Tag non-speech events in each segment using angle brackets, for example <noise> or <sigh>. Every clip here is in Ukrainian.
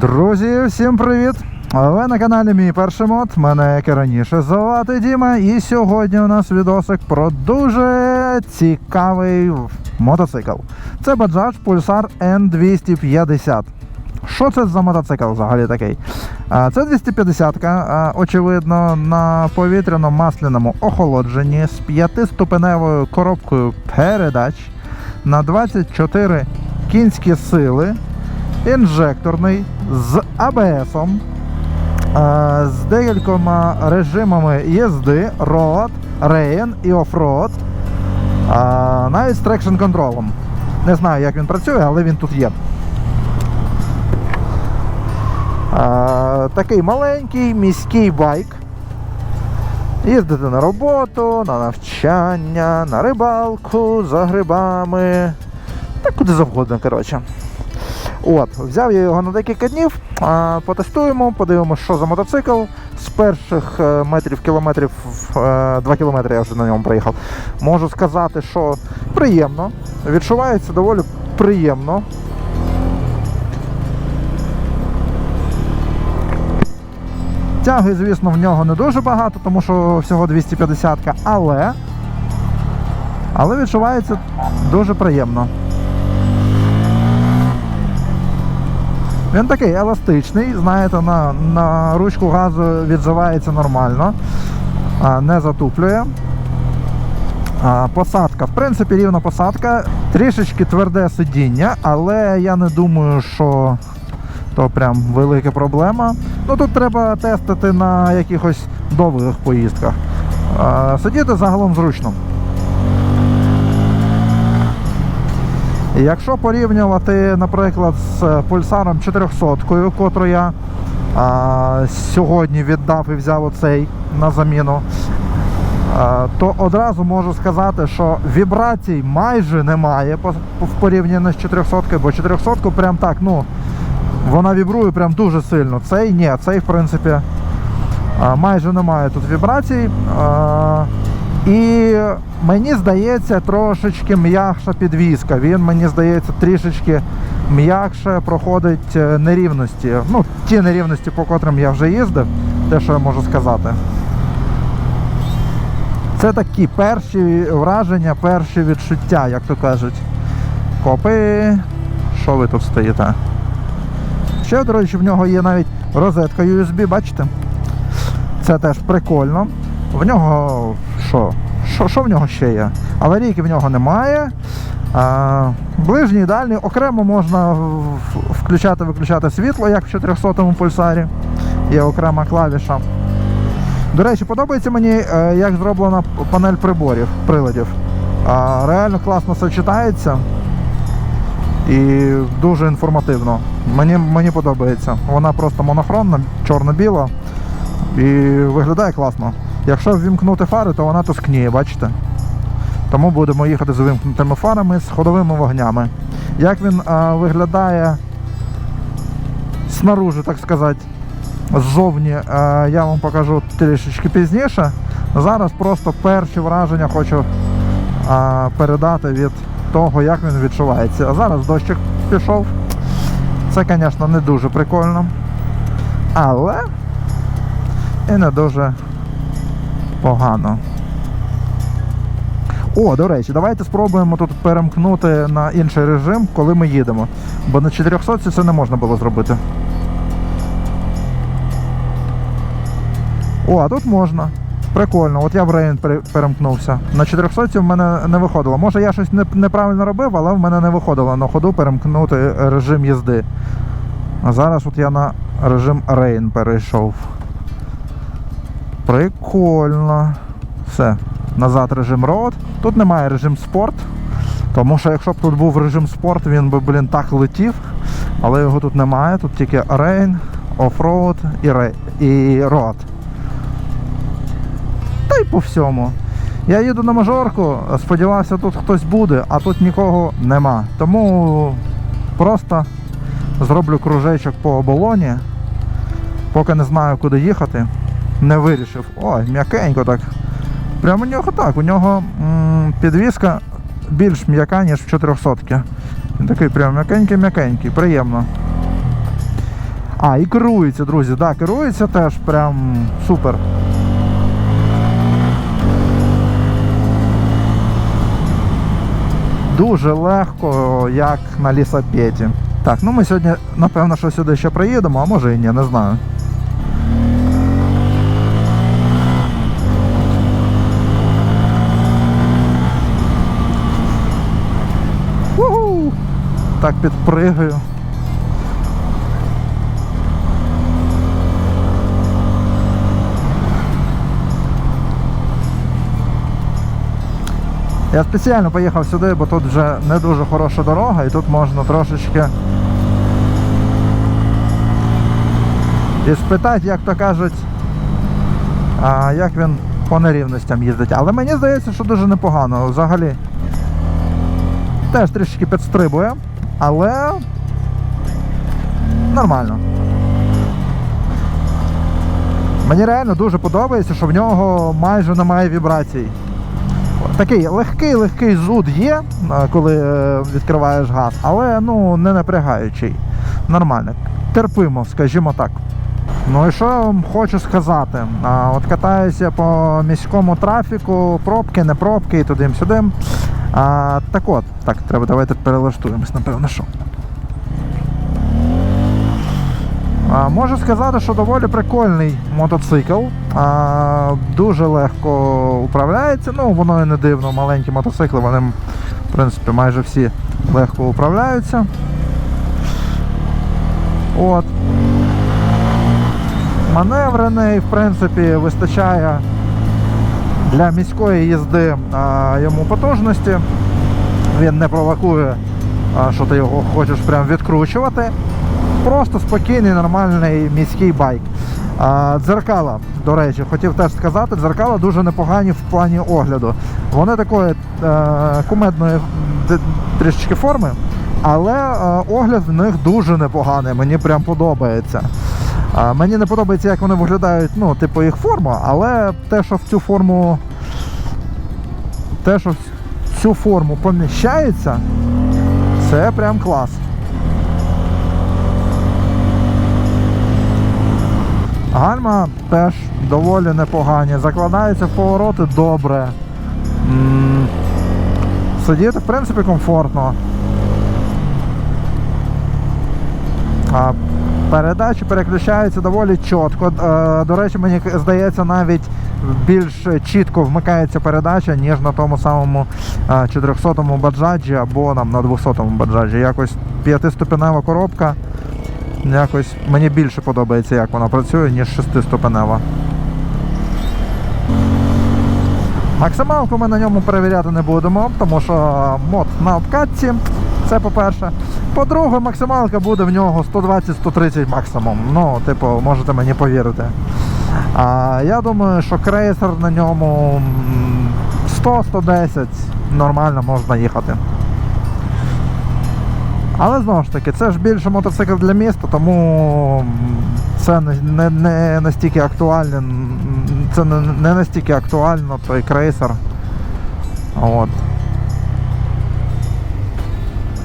Друзі, всім привіт! Ви на каналі Мій перший мод. Мене як і раніше звати Діма. І сьогодні у нас відосик про дуже цікавий мотоцикл. Це Bajaj Pulsar N250. Що це за мотоцикл взагалі такий? Це 250-ка, очевидно, на повітряно-масляному охолодженні з п'ятиступеневою коробкою передач на 24 кінські сили інжекторний з АБСом, е, з декількома режимами їзди, роад, рейн і офроад, е, навіть з трекшн контролем. Не знаю, як він працює, але він тут є. Е, Такий маленький міський байк. Їздити на роботу, на навчання, на рибалку, за грибами. Та куди завгодно, коротше. От, взяв я його на декілька днів, потестуємо, подивимося, що за мотоцикл. З перших е, метрів кілометрів, е, 2 кілометри я вже на ньому проїхав. Можу сказати, що приємно. Відчувається доволі приємно. Тяги, звісно, в нього не дуже багато, тому що всього 250 але, але відчувається дуже приємно. Він такий еластичний, знаєте, на, на ручку газу відзивається нормально, не затуплює. Посадка, в принципі, рівна посадка, трішечки тверде сидіння, але я не думаю, що то прям велика проблема. Ну тут треба тестити на якихось довгих поїздках. Сидіти загалом зручно. Якщо порівнювати, наприклад, з пульсаром 400, котру я а, сьогодні віддав і взяв оцей на заміну, а, то одразу можу сказати, що вібрацій майже немає в порівнянні з 400, бо 400 прям так, ну, вона вібрує прям дуже сильно. Цей ні, цей в принципі майже немає тут вібрацій. А, і мені здається, трошечки м'якша підвізка. Він, мені здається, трішечки м'якше проходить е, нерівності. Ну, ті нерівності, по котрим я вже їздив, те, що я можу сказати. Це такі перші враження, перші відчуття, як то кажуть. Копи. Що ви тут стоїте? Ще, до речі, в нього є навіть розетка USB, бачите? Це теж прикольно. В нього що? Що, що в нього ще є? Аварійки в нього немає. А, ближній дальній окремо можна включати-виключати світло, як в 400-му пульсарі. Є окрема клавіша. До речі, подобається мені, е, як зроблена панель приборів, приладів. А, реально класно сочетається і дуже інформативно. Мені, мені подобається. Вона просто монохронна, чорно-біла і виглядає класно. Якщо ввімкнути фари, то вона тускніє, бачите? Тому будемо їхати з вимкнутими фарами, з ходовими вогнями. Як він а, виглядає снаружи, так сказати, ззовні, а, я вам покажу трішечки пізніше. Зараз просто перші враження хочу а, передати від того, як він відчувається. А зараз дощик пішов. Це, звісно, не дуже прикольно. Але і не дуже погано. О, до речі, давайте спробуємо тут перемкнути на інший режим, коли ми їдемо. Бо на 400 це не можна було зробити. О, а тут можна. Прикольно, от я в рейн перемкнувся. На 400 в мене не виходило. Може я щось неправильно робив, але в мене не виходило на ходу перемкнути режим їзди. А зараз от я на режим рейн перейшов. Прикольно. Все. Назад режим роад. Тут немає режим спорт. Тому що якщо б тут був режим спорт, він би, блін, так летів. Але його тут немає. Тут тільки рейн, офроуд і, рей... і роад. Та й по всьому. Я їду на мажорку, сподівався, тут хтось буде, а тут нікого нема. Тому просто зроблю кружечок по оболоні. Поки не знаю, куди їхати. Не вирішив. Ой, м'якенько так. Прямо у нього так. У нього м, підвіска більш м'яка, ніж в 400 Він такий прям м'якенький-м'якенький, приємно. А, і керується, друзі, да, керується теж прям супер. Дуже легко, як на лісапеті. Так, ну ми сьогодні, напевно, що сюди ще приїдемо, а може і ні, не знаю. Так підпригаю. Я спеціально поїхав сюди, бо тут вже не дуже хороша дорога і тут можна трошечки і спитати, як то кажуть, а, як він по нерівностям їздить. Але мені здається, що дуже непогано. Взагалі теж трішки підстрибує, але нормально. Мені реально дуже подобається, що в нього майже немає вібрацій. Такий легкий-легкий зуд є, коли е, відкриваєш газ, але ну не напрягаючий. Нормально. Терпимо, скажімо так. Ну і що я вам хочу сказати? От катаюся по міському трафіку, пробки, не пробки і туди-сюди. А, так от, так, треба давайте перелаштуємось, напевно, що. А, можу сказати, що доволі прикольний мотоцикл. А, дуже легко управляється. Ну, воно і не дивно, маленькі мотоцикли, вони, в принципі, майже всі легко управляються. От. Маневрений, в принципі, вистачає для міської їзди а, йому потужності. Він не провокує, а, що ти його хочеш прям відкручувати. Просто спокійний, нормальний міський байк. А, дзеркала, до речі, хотів теж сказати, дзеркала дуже непогані в плані огляду. Вони такої е, кумедної трішечки форми, але е, огляд в них дуже непоганий, мені прям подобається. Мені не подобається, як вони виглядають, ну, типу їх форма, але те, що в цю форму. Те, що в цю форму поміщається, це прям клас. Гальма теж доволі непогані. Закладаються в повороти добре. Сидіти, в принципі, комфортно. А передачі переключаються доволі чітко. Е, До речі, мені здається, навіть більш чітко вмикається передача, ніж на тому самому 400-му баджаджі або нам на 200-му баджаджі. Якось п'ятиступенева коробка. Якось мені більше подобається, як вона працює, ніж шестиступенева. Максималку ми на ньому перевіряти не будемо, тому що мод на обкатці. Це по-перше. По-друге, максималка буде в нього 120-130 максимум. Ну, типу, можете мені повірити. А я думаю, що крейсер на ньому 100-110 нормально можна їхати. Але знову ж таки, це ж більше мотоцикл для міста, тому це не, не, настільки актуально. Це не, не настільки актуально, той крейсер. От.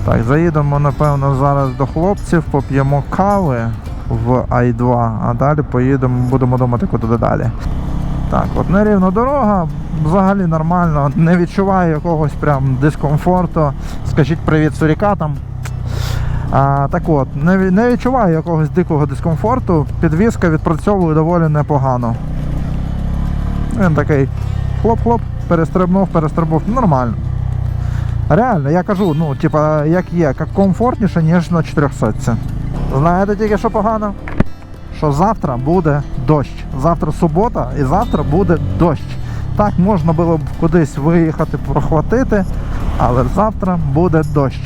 Так, заїдемо, напевно, зараз до хлопців, поп'ємо кави в Ай-2, а далі поїдемо, будемо думати, куди далі. Так, от нерівна дорога, взагалі нормально, не відчуваю якогось прям дискомфорту. Скажіть привіт сурікатам. А, так от, не, не відчуваю якогось дикого дискомфорту. Підвізка відпрацьовує доволі непогано. Він такий хлоп-хлоп, перестрибнув, перестрибнув. Нормально. Реально, я кажу, ну, типа, як є, як комфортніше, ніж на 400. Знаєте тільки, що погано? Що завтра буде дощ. Завтра субота і завтра буде дощ. Так можна було б кудись виїхати, прохватити, але завтра буде дощ.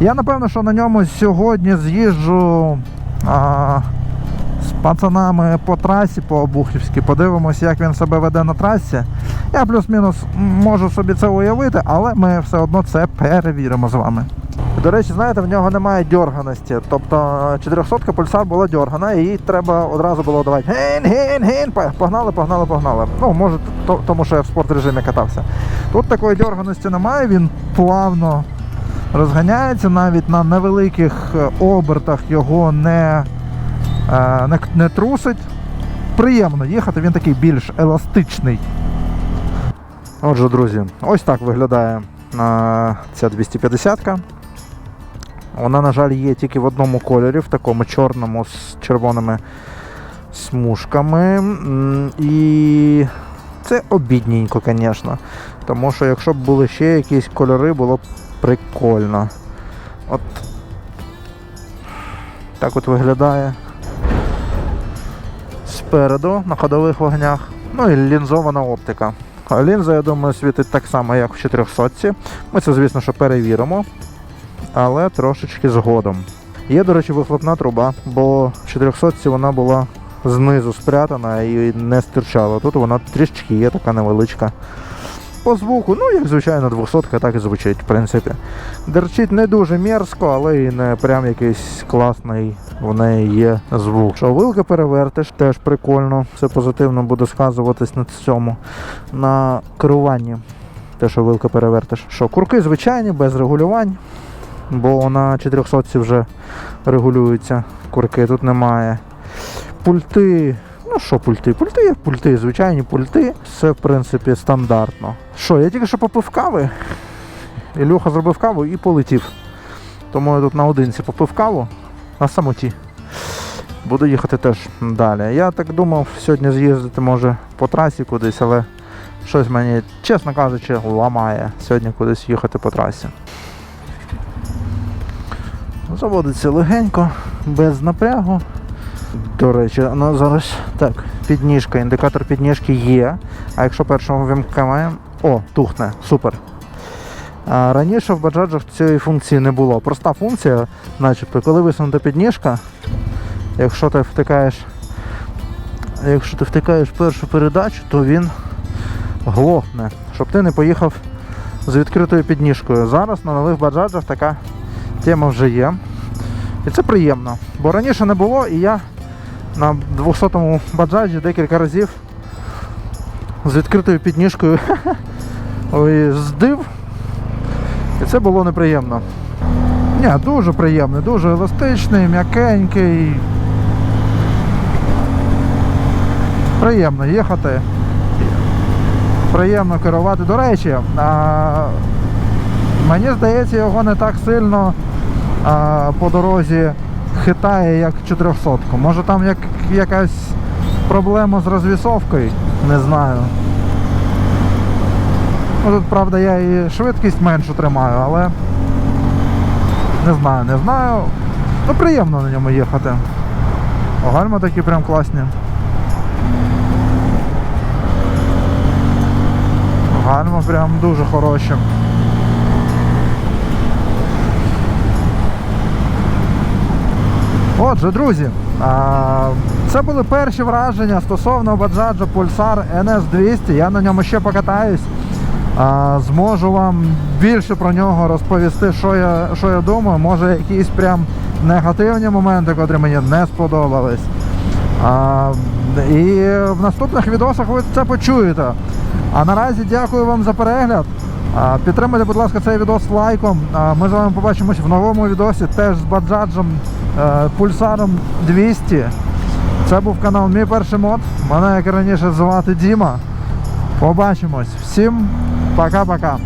Я напевно, що на ньому сьогодні з'їжджу а, пацанами по трасі, по Обухівській, подивимося, як він себе веде на трасі. Я плюс-мінус можу собі це уявити, але ми все одно це перевіримо з вами. До речі, знаєте, в нього немає дерганості. Тобто 400 ка пульсар була дергана, і їй треба одразу було давати па- погнали, погнали, погнали. Ну, може, то- тому що я в спорт режимі катався. Тут такої дерганості немає, він плавно розганяється навіть на невеликих е, обертах його не е, не, не трусить. Приємно їхати, він такий більш еластичний. Отже, друзі, ось так виглядає е, ця 250-ка. Вона, на жаль, є тільки в одному кольорі, в такому чорному з червоними смужками. І це обідненько, звісно. Тому що якщо б були ще якісь кольори, було б прикольно. От так от виглядає спереду на ходових вогнях. Ну і лінзована оптика. Лінза, я думаю, світить так само, як в 400 ці Ми це, звісно, що перевіримо, але трошечки згодом. Є, до речі, вихлопна труба, бо в 400 ці вона була знизу спрятана і не стирчала. Тут вона трішечки є така невеличка. По звуку, ну як звичайно, 200 так і звучить, в принципі. Дерчить не дуже мерзко, але і не прям якийсь класний в неї є звук. Що вилка перевертиш, теж прикольно. Все позитивно буде сказуватись на цьому. На керуванні. Те, що вилка перевертиш. Що курки звичайні, без регулювань. Бо на 400 вже регулюються курки, тут немає. Пульти. Ну що пульти? Пульти як пульти, звичайні пульти. Все в принципі стандартно. Що, я тільки що попив кави. Ілюха зробив каву і полетів. Тому я тут наодинці попив каву на самоті. Буду їхати теж далі. Я так думав сьогодні з'їздити може по трасі кудись, але щось мені, чесно кажучи, ламає сьогодні кудись їхати по трасі. Заводиться легенько, без напрягу. До речі, ну зараз так, підніжка, індикатор підніжки є. А якщо першого вимкаємо, о, тухне, супер. А раніше в баджаджах цієї функції не було. Проста функція, начебто, коли висунута підніжка, якщо ти втикаєш, якщо ти втикаєш першу передачу, то він глохне, щоб ти не поїхав з відкритою підніжкою. Зараз на нових баджаджах така тема вже є. І це приємно. Бо раніше не було, і я на 200-му баджаджі декілька разів з відкритою підніжкою <laughs> здив. І це було неприємно. Ні, дуже приємний, дуже еластичний, м'якенький. Приємно їхати. Приємно керувати. До речі, а, мені здається, його не так сильно а, по дорозі хитає, як 400. Може там як, якась проблема з розвісовкою, не знаю. Ну, тут, правда, я і швидкість меншу тримаю, але не знаю, не знаю. Ну, приємно на ньому їхати. Гальма такі прям класні. Гальма прям дуже хороші. Отже, друзі, це були перші враження стосовно Bajaj Pulsar NS200. Я на ньому ще покатаюсь. Зможу вам більше про нього розповісти, що я, що я думаю. Може якісь прям негативні моменти, котрі мені не сподобались. І в наступних відосах ви це почуєте. А наразі дякую вам за перегляд. Підтримайте, будь ласка, цей відос лайком. Ми з вами побачимось в новому відосі, теж з баджаджем пульсаром 200. Це був канал Мій перший мод. Мене як раніше звати Діма. Побачимось. Всім пока-пока.